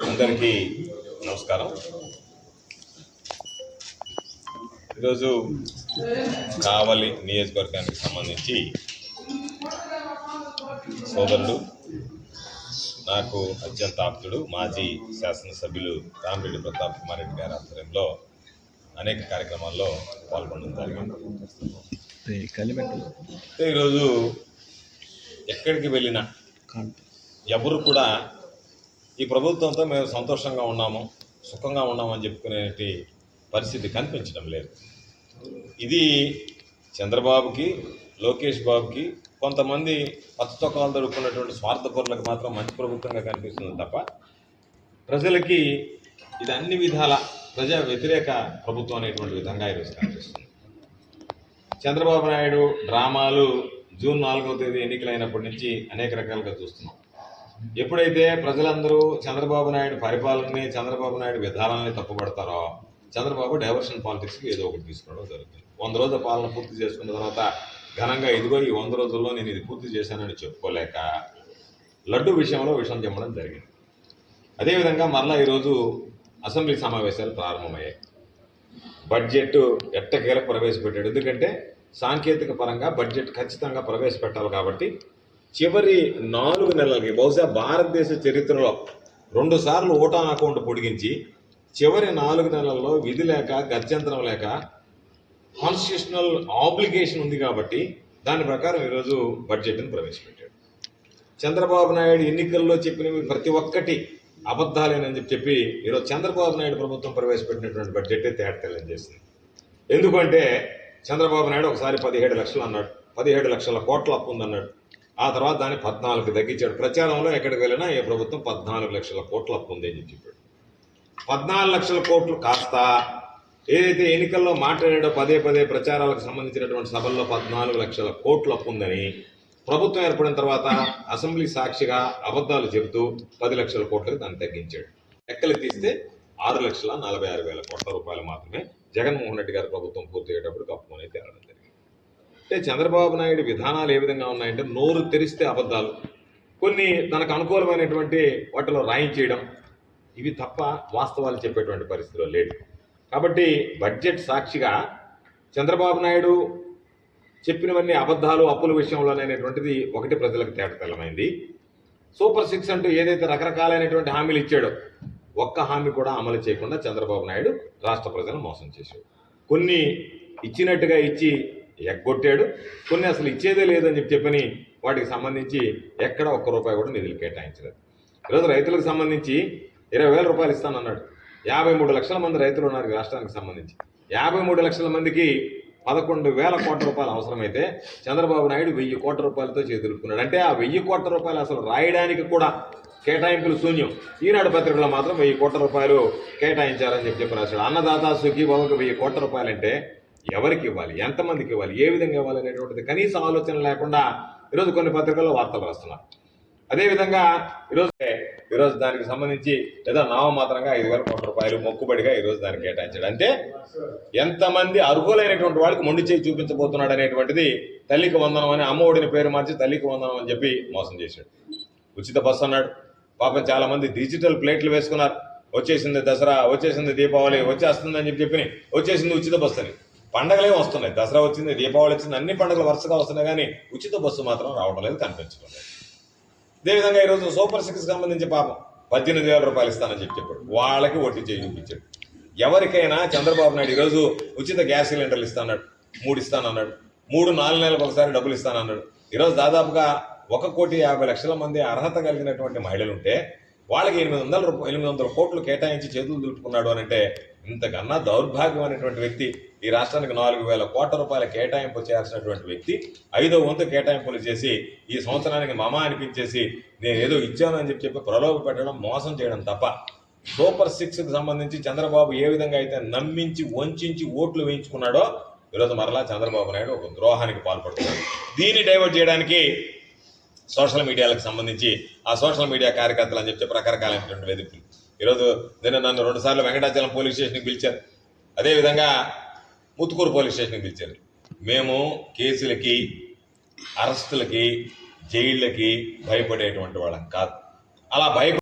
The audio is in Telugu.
అందరికీ నమస్కారం. ఈరోజు కావలి నియోజకవర్గానికి సంబంధించి సోదరుడు నాకు అత్యంత ఆప్తుడు మాజీ శాసనసభ్యులు రామిరెడ్డి ప్రతాప్ కుమార్ రెడ్డి గారి ఆధ్వర్యంలో అనేక కార్యక్రమాల్లో పాల్గొనడం జరిగింది. ఈరోజు ఎక్కడికి వెళ్ళినా ఎవరు కూడా ఈ ప్రభుత్వంతో మేము సంతోషంగా ఉన్నాము సుఖంగా ఉన్నామని చెప్పుకునేటి పరిస్థితి కనిపించడం లేదు. ఇది చంద్రబాబుకి లోకేష్ బాబుకి కొంతమంది పచ్చతొక్కలు దొరుకున్నటువంటి స్వార్థపరులకు మాత్రం మంచి ప్రభుత్వంగా కనిపిస్తుంది తప్ప ప్రజలకి ఇది అన్ని విధాల ప్రజా వ్యతిరేక ప్రభుత్వం అనేటువంటి విధంగా ఈరోజు కనిపిస్తుంది. చంద్రబాబు నాయుడు డ్రామాలు జూన్ నాలుగవ తేదీ ఎన్నికలైనప్పటి నుంచి అనేక రకాలుగా చూస్తున్నాం. ఎప్పుడైతే ప్రజలందరూ చంద్రబాబు నాయుడు పరిపాలనని చంద్రబాబు నాయుడు విధానాన్ని తప్పుపడతారో చంద్రబాబు డైవర్షన్ పాలిటిక్స్కి ఏదో ఒకటి తీసుకోవడం జరుగుతుంది. వంద రోజుల పాలన పూర్తి చేసుకున్న తర్వాత ఘనంగా ఇదిగో ఈ వంద రోజుల్లో నేను ఇది పూర్తి చేశానని చెప్పుకోలేక లడ్డు విషయంలో విషయం చెప్పడం జరిగింది. అదేవిధంగా మరలా ఈరోజు అసెంబ్లీ సమావేశాలు ప్రారంభమయ్యాయి. బడ్జెట్ ఎట్టకేలకు ప్రవేశపెట్టాడు. ఎందుకంటే సాంకేతిక పరంగా బడ్జెట్ ఖచ్చితంగా ప్రవేశపెట్టాలి కాబట్టి చివరి నాలుగు నెలలకి బహుశా భారతదేశ చరిత్రలో రెండు సార్లు ఓటాన్ అకౌంట్ పొడిగించి చివరి నాలుగు నెలల్లో విధి లేక గత్యంతరం లేక కాన్స్టిట్యూషనల్ ఆబ్లిగేషన్ ఉంది కాబట్టి దాని ప్రకారం ఈరోజు బడ్జెట్ను ప్రవేశపెట్టాడు. చంద్రబాబు నాయుడు ఎన్నికల్లో చెప్పినవి ప్రతి ఒక్కటి అబద్ధాలేనని చెప్పి చెప్పి ఈరోజు చంద్రబాబు నాయుడు ప్రభుత్వం ప్రవేశపెట్టినటువంటి బడ్జెటే తేటతెల్లం చేసింది. ఎందుకంటే చంద్రబాబు నాయుడు ఒకసారి పదిహేడు లక్షలు అన్నాడు. పదిహేడు లక్షల కోట్ల అప్పు ఉందన్నాడు. ఆ తర్వాత దాన్ని పద్నాలుగు తగ్గించాడు. ప్రచారంలో ఎక్కడికి వెళ్ళినా ఏ ప్రభుత్వం పద్నాలుగు లక్షల కోట్లు అప్పు ఉంది అని చెప్పాడు. పద్నాలుగు లక్షల కోట్లు కాస్త ఏదైతే ఎన్నికల్లో మాట్లాడాడో పదే పదే ప్రచారాలకు సంబంధించినటువంటి సభల్లో పద్నాలుగు లక్షల కోట్లు అప్పు ఉందని ప్రభుత్వం ఏర్పడిన తర్వాత అసెంబ్లీ సాక్షిగా అబద్ధాలు చెబుతూ పది లక్షల కోట్లకు దాన్ని తగ్గించాడు. లెక్కలు తీస్తే ఆరు లక్షల నలభై ఆరు వేల కోట్ల రూపాయలు మాత్రమే జగన్మోహన్ రెడ్డి గారి ప్రభుత్వం పూర్తి అయ్యేటప్పుడు అప్పు అనేది తేలడం జరిగింది. అంటే చంద్రబాబు నాయుడు విధానాలు ఏ విధంగా ఉన్నాయంటే నోరు తెరిస్తే అబద్ధాలు. కొన్ని తనకు అనుకూలమైనటువంటి వాటిలో రాయించేయడం ఇవి తప్ప వాస్తవాలు చెప్పేటువంటి పరిస్థితిలో లేడు. కాబట్టి బడ్జెట్ సాక్షిగా చంద్రబాబు నాయుడు చెప్పినవన్నీ అబద్ధాలు అప్పుల విషయంలోనేటువంటిది ఒకటి ప్రజలకు తేటతెల్లమైంది సూపర్ సిక్స్ అంటూ ఏదైతే రకరకాలైనటువంటి హామీలు ఇచ్చాడో ఒక్క హామీ కూడా అమలు చేయకుండా చంద్రబాబు నాయుడు రాష్ట్ర ప్రజలను మోసం చేశాడు. కొన్ని ఇచ్చినట్టుగా ఇచ్చి ఎగ్గొట్టాడు. కొన్ని అసలు ఇచ్చేదే లేదని చెప్పి చెప్పని వాటికి సంబంధించి ఎక్కడ ఒక్క రూపాయి కూడా నిధులు కేటాయించలేదు. ఈరోజు రైతులకు సంబంధించి ఇరవై వేల రూపాయలు ఇస్తానన్నాడు. యాభై మూడు లక్షల మంది రైతులు ఉన్నారు రాష్ట్రానికి సంబంధించి. యాభై మూడు లక్షల మందికి పదకొండు వేల కోట్ల రూపాయలు అవసరమైతే చంద్రబాబు నాయుడు వెయ్యి కోట్ల రూపాయలతో చేతులుకున్నాడు అంటే ఆ వెయ్యి కోట్ల రూపాయలు అసలు రాయడానికి కూడా కేటాయింపులు శూన్యం. ఈనాడు పత్రికలో మాత్రం వెయ్యి కోట్ల రూపాయలు కేటాయించారని చెప్పి చెప్పి రాశాడు. అన్నదాత బాబుకి వెయ్యి కోట్ల రూపాయలంటే ఎవరికి ఇవ్వాలి ఎంతమందికి ఇవ్వాలి ఏ విధంగా ఇవ్వాలి అనేటువంటిది కనీస ఆలోచన లేకుండా ఈరోజు కొన్ని పత్రికల్లో వార్తలు రాస్తున్నారు. అదేవిధంగా ఈరోజు ఈరోజు దానికి సంబంధించి లేదా నామమాత్రంగా ఐదు వేల కోట్ల రూపాయలు మొక్కుబడిగా ఈరోజు దానికి కేటాయించాడు. అంటే ఎంతమంది అర్హులైనటువంటి వాళ్ళకి మొండి చేయి చూపించబోతున్నాడు అనేటువంటిది తల్లికి వందనం అని అమ్మఒడిని పేరు మార్చి తల్లికి వందనం అని చెప్పి మోసం చేశాడు. ఉచిత బస్సు అన్నాడు. పాపం చాలా మంది డిజిటల్ ప్లేట్లు వేసుకున్నారు. వచ్చేసింది దసరా వచ్చేసింది దీపావళి వచ్చేస్తుంది అని చెప్పి చెప్పి వచ్చేసింది ఉచిత బస్సు అని. పండగలే వస్తున్నాయి. దసరా వచ్చింది దీపావళి వచ్చింది అన్ని పండుగలు వరుసగా వస్తున్నాయి కానీ ఉచిత బస్సు మాత్రం రావడం లేదు కనిపించడం లేదు. అదేవిధంగా ఈరోజు సూపర్ సిక్స్ సంబంధించి పాపం పద్దెనిమిది వేల రూపాయలు ఇస్తానని చెప్పి చెప్పాడు. వాళ్ళకి ఒట్టి చేయి చూపించాడు. ఎవరికైనా చంద్రబాబు నాయుడు ఈరోజు ఉచిత గ్యాస్ సిలిండర్లు ఇస్తానన్నాడు మూడు ఇస్తానన్నాడు మూడు నాలుగు నెలలకు ఒకసారి డబ్బులు ఇస్తానన్నాడు. ఈరోజు దాదాపుగా ఒక కోటి యాభై లక్షల మంది అర్హత కలిగినటువంటి మహిళలు ఉంటే వాళ్ళకి ఎనిమిది వందల రూపాయలు ఎనిమిది వందల కోట్లు కేటాయించి చేతులు దులుపుకున్నాడు అని అంటే ఇంతకన్నా దౌర్భాగ్యమైనటువంటి వ్యక్తి ఈ రాష్ట్రానికి నాలుగు వేల కోట్ల రూపాయల కేటాయింపు చేయాల్సినటువంటి వ్యక్తి ఐదో వంతు కేటాయింపులు చేసి ఈ సంవత్సరానికి మమ అనిపించేసి నేను ఏదో ఇచ్చాను అని చెప్పి చెప్పి ప్రలోభ పెట్టడం మోసం చేయడం తప్ప సూపర్ సిక్స్కి సంబంధించి చంద్రబాబు ఏ విధంగా అయితే నమ్మించి వంచి ఓట్లు వేయించుకున్నాడో ఈరోజు మరలా చంద్రబాబు నాయుడు ఒక ద్రోహానికి పాల్పడుతున్నాడు. దీన్ని డైవర్ట్ చేయడానికి సోషల్ మీడియాలకు సంబంధించి ఆ సోషల్ మీడియా కార్యకర్తలు అని చెప్పి రకరకాలైనటువంటి వేదికలు. ఈరోజు నిన్న నన్ను రెండుసార్లు వెంకటాచలం పోలీస్ స్టేషన్కి పిలిచారు. అదేవిధంగా ముత్తుకూరు పోలీస్ స్టేషన్కి పిలిచారు. మేము కేసులకి అరెస్టులకి జైళ్ళకి భయపడేటువంటి వాళ్ళం కాదు. అలా భయపడి